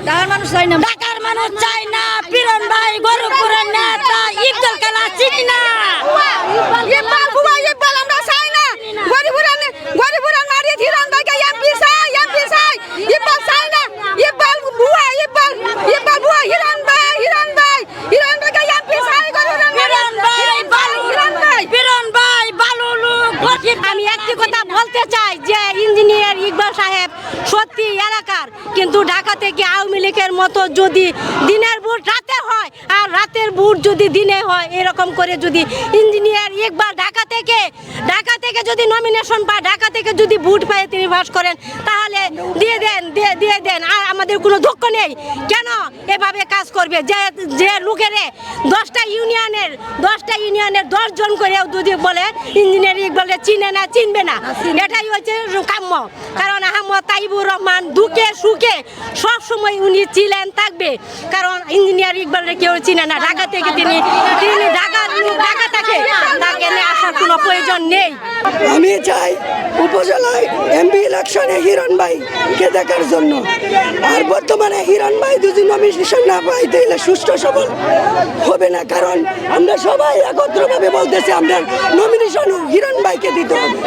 ঢাকার মানুষ চাই না ঢাকার মানুষ চাই না পীরন ভাই গরুপুরের নেতা ইকবাল খেলা চিনি না ইকবাল বুয়া ইকবাল আমরা চাই না গরিবুরান গরিবুরান মারি হিরণ ভাইকে এমপি চাই এমপি চাই ইকবাল চাই না ইকবাল বুয়া ইকবাল ইকবাল বুয়া হিরণ ভাই হিরণ ভাই হিরণ ভাইকে এমপি চাই গরিবুরান পীরন ভাই বালু হিরণ ভাই পীরন ভাই বালু লোক আমি একটি কথা বলতে চাই যে ইঞ্জিনিয়ার ইকবাল সাহেব সত্যি এলাকার। কিন্তু ঢাকা থেকে আওয়ামী লীগের মতো যদি দিনের ভোট রাতে হয়, আর রাতের ভোট যদি দিনে হয়, এরকম করে যদি ইঞ্জিনিয়ার একবার ঢাকা থেকে ঢাকা থেকে যদি নমিনেশন পায়, ঢাকা থেকে যদি ভোট পায় তিনি বাস করেন, তাহলে দিয়ে দেন দিয়ে আমাদের কোনো দুঃখ নেই। কেন? এভাবে কাজ করবে। যে যে লোকেরে দশটা ইউনিয়নের দশটা ইউনিয়নের দশজন করে যদি বলে ইঞ্জিনিয়ার ইকবালে চিনে না, চিনবে না। এটাই হচ্ছে কাম্য। কারণ আহমদ তাইবুর রহমান দুঃখে সুখে সব সময় উনি ছিলেন, থাকবে। কারণ ইঞ্জিনিয়ার ইকবালের কেউ চিনে না। ঢাকা থেকে তিনি তিনি ঢাকা থাকে তাকে নিয়ে আসার কোনো প্রয়োজন নেই। আমি চাই উপজেলায় এমপি ইলেকশনে হিরণ ভাইকে দেখার জন্য। আর বর্তমানে হিরণ ভাই যদি নমিনেশন না পাই তাইলে সুষ্ঠু সবল হবে না, কারণ আমরা সবাই একত্রভাবে বলতেছি, আমরা নমিনেশন হিরণ ভাইকে দিতে হবে।